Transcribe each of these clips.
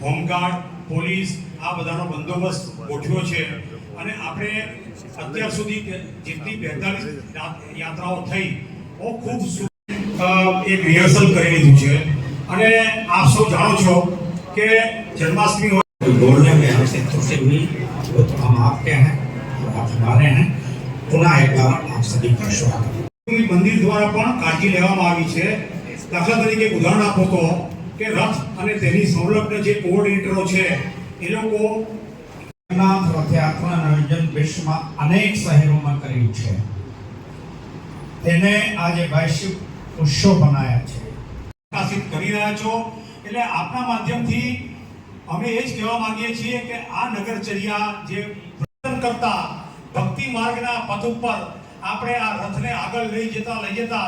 Home guard police આ બધાનો બંદોબસ્ત ગોઠવ્યો છે અને આપણે અત્યાર સુધી કે જેટલી બેતાલીસ યાત્રાઓ થઈ બહુ ખૂબ સુ- અ, એક રિહર્સલ કરી લીધું છે અને આપ સૌ જાણો છો કે જન્માષ્ટમી હોય बोलने में हमसे त्रुटि हुई वो तो हम आपके हैं और आप हमारे हैं पुनः एक बार आप सभी का स्वागत મંદિર દ્વારા પણ કાળજી લેવામાં આવી છે દાખલા તરીકે એક ઉદાહરણ આપો તો કે રથ અને તેની સંલગ્ન જે કોઓર્ડિનેટરો છે, એ લોકો રથયાત્રાનું આયોજન વિશ્વમાં અનેક શહેરોમાં કર્યું છે. તેને આજે વૈશ્વિક ઉત્સવ બનાવ્યા છે. પ્રકાશિત કરી રહ્યા છો. એટલે આપના માધ્યમથી અમે એ જ કહેવા માંગીએ છીએ કે આ નગરચર્યા જે પ્રદર્શન કરતા ભક્તિ માર્ગના પથ ઉપર આપણે આ રથને આગળ લઈ જતા લઈ જતા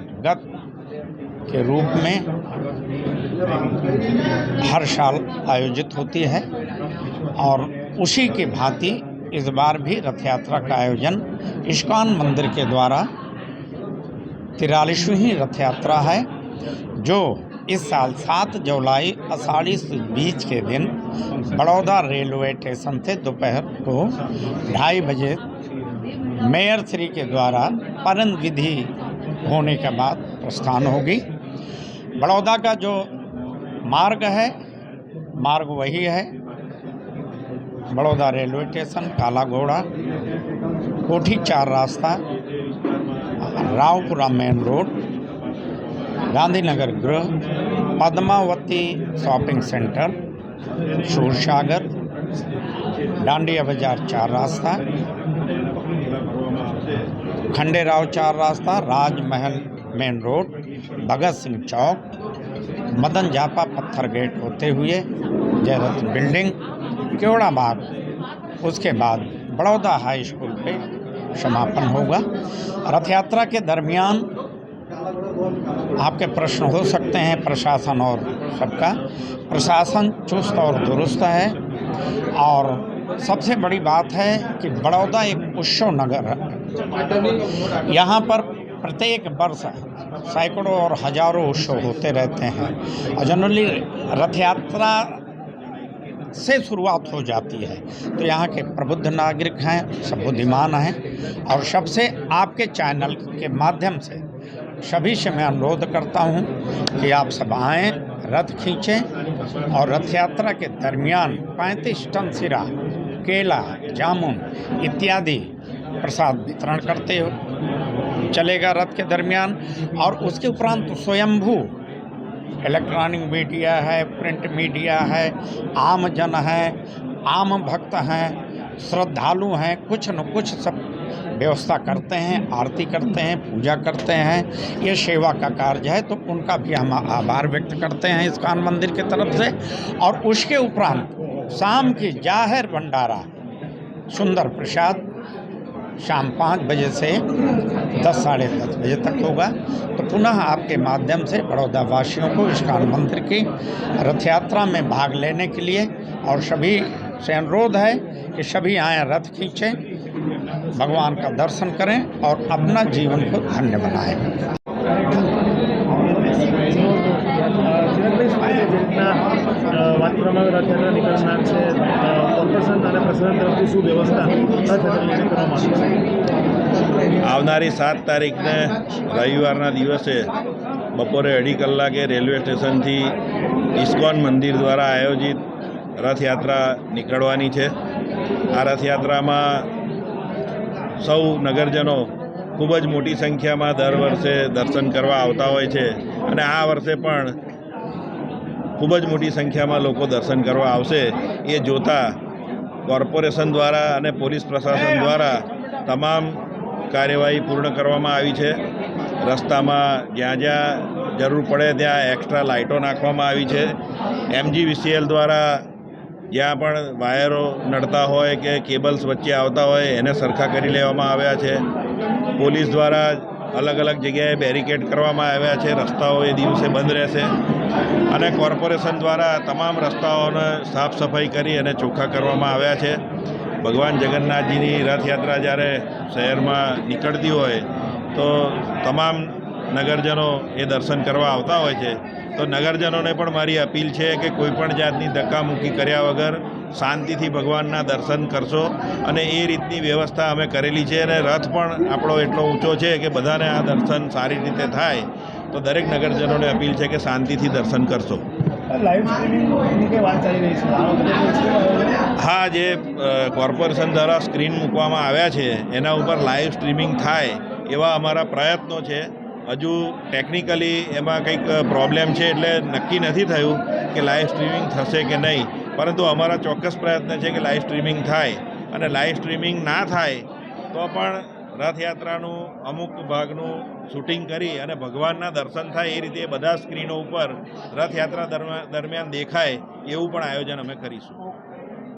परंपरागत के रूप में हर साल आयोजित होती है और उसी के भांति इस बार भी रथ यात्रा का आयोजन इस्कॉन मंदिर के द्वारा तिरालीसवीं रथ यात्रा है, जो इस साल सात जुलाई अषाढ़ी बीच के दिन बड़ौदा रेलवे स्टेशन से दोपहर को ढाई बजे मेयर श्री के द्वारा परन विधि होने के बाद प्रस्थान होगी। बड़ौदा का जो मार्ग है, मार्ग वही है। बड़ौदा रेलवे स्टेशन काला घोड़ा कोठी चार रास्ता, रावपुरा मेन रोड, गांधीनगर गृह, पद्मावती शॉपिंग सेंटर शूरसागर डांडिया बाज़ार चार रास्ता खंडेराव चार रास्ता, राजमहल मेन रोड, भगत सिंह चौक, मदन जापा पत्थर गेट होते हुए जयरथ बिल्डिंग केवड़ा बाग। उसके बाद बड़ौदा हाई स्कूल पे समापन होगा। रथ यात्रा के दरमियान आपके प्रश्न हो सकते हैं, प्रशासन और सबका। प्रशासन चुस्त और दुरुस्त है। और सबसे बड़ी बात है कि बड़ौदा एक उत्सव नगर यहाँ पर प्रत्येक वर्ष सैकड़ों और हज़ारों उत्सव होते रहते हैं। और जनरली रथ यात्रा से शुरुआत हो जाती है। तो यहाँ के प्रबुद्ध नागरिक हैं, सब बुद्धिमान हैं। और सबसे आपके चैनल के माध्यम से सभी से मैं अनुरोध करता हूँ कि आप सब आएँ, रथ खींचें और रथ यात्रा के दरमियान 35 टन सिरा, केला, जामुन इत्यादि प्रसाद वितरण करते हो, चलेगा रथ के दरमियान। और उसके उपरांत स्वयंभू इलेक्ट्रॉनिक मीडिया है प्रिंट मीडिया है, आम जन है, आम भक्त हैं, श्रद्धालु हैं, कुछ न कुछ सब व्यवस्था करते हैं, आरती करते हैं, पूजा करते हैं, ये सेवा का कार्य है तो उनका भी हम आभार व्यक्त करते हैं इस्कान मंदिर की तरफ़ से। और उसके उपरांत शाम की ज़ाहिर भंडारा, सुंदर प्रसाद शाम पाँच बजे से दस, साढ़े दस बजे तक होगा। तो पुनः आपके माध्यम से बड़ौदा वासियों को इस्कान मंदिर की रथ यात्रा में भाग लेने के लिए और सभी से अनुरोध है कि सभी आएँ, रथ खींचें, भगवान का दर्शन करें और अपना जीवन को धन्य बनाएँ। વાત પ્રમાણે નીકળનાર છે કોર્પોરેશન અને પ્રશાસન તરફથી શું વ્યવસ્થા આવનારી સાત તારીખને રવિવારના દિવસે બપોરે અઢી કલાકે રેલવે સ્ટેશનથી ઇસ્કોન મંદિર દ્વારા આયોજિત રથયાત્રા નીકળવાની છે. આ રથયાત્રામાં સૌ નગરજનો ખૂબ જ મોટી સંખ્યામાં દર વર્ષે દર્શન કરવા આવતા હોય છે અને આ વર્ષે પણ ખૂબ જ મોટી સંખ્યામાં લોકો દર્શન કરવા આવશે. એ જોતા કોર્પોરેશન દ્વારા અને પોલીસ પ્રશાસન દ્વારા તમામ કાર્યવાહી પૂર્ણ કરવામાં આવી છે. રસ્તામાં જ્યાં જ્યાં જરૂર પડે ત્યાં એક્સ્ટ્રા લાઇટો નાખવામાં આવી છે. એમજીવીસીએલ દ્વારા જ્યાં પણ વાયરો નડતા હોય કે કેબલ્સ વચ્ચે આવતા હોય, એને સરખા કરી લેવામાં આવ્યા છે. પોલીસ દ્વારા અલગ અલગ જગ્યાએ બેરિકેડ કરવામાં આવ્યા છે. રસ્તાઓ એ દિવસે બંધ રહેશે. અને કોર્પોરેશન દ્વારા તમામ રસ્તાઓને સાફ સફાઈ કરી અને ચોખ્ખા કરવામાં આવ્યા છે. ભગવાન જગન્નાથજીની રથયાત્રા જ્યારે શહેરમાં નીકળતી હોય, તો તમામ નગરજનો એ દર્શન કરવા આવતા હોય છે. તો નગરજનોને પણ મારી અપીલ છે કે કોઈપણ જાતની ધક્કામુક્કી કર્યા વગર શાંતિથી ભગવાનના દર્શન કરશો અને એ રીતની વ્યવસ્થા અમે કરેલી છે અને રથ પણ આપણો એટલો ઊંચો છે કે બધાને આ દર્શન સારી રીતે થાય તો દરેક નગરજનોને અપીલ છે કે શાંતિથી દર્શન કરશો? હા જે કોર્પોરેશન દ્વારા સ્ક્રીન મૂકવામાં આવ્યા છે એના ઉપર લાઈવ સ્ટ્રીમિંગ થાય એવા અમારા પ્રયત્નો છે. હજુ ટેકનિકલી એમાં કંઈક પ્રોબ્લેમ છે એટલે નક્કી નથી થયું કે લાઈવ સ્ટ્રીમિંગ થશે કે નહીં. પરંતુ અમારા ચોક્કસ પ્રયત્ન છે કે લાઈવ સ્ટ્રીમિંગ થાય. અને લાઈવ સ્ટ્રીમિંગ ના થાય, તો પણ રથયાત્રાનું અમુક ભાગનું શૂટિંગ કરી અને ભગવાનના દર્શન થાય એ રીતે બધા સ્ક્રીનો ઉપર રથયાત્રા દરમિયાન દેખાય એવું પણ આયોજન અમે કરીશું.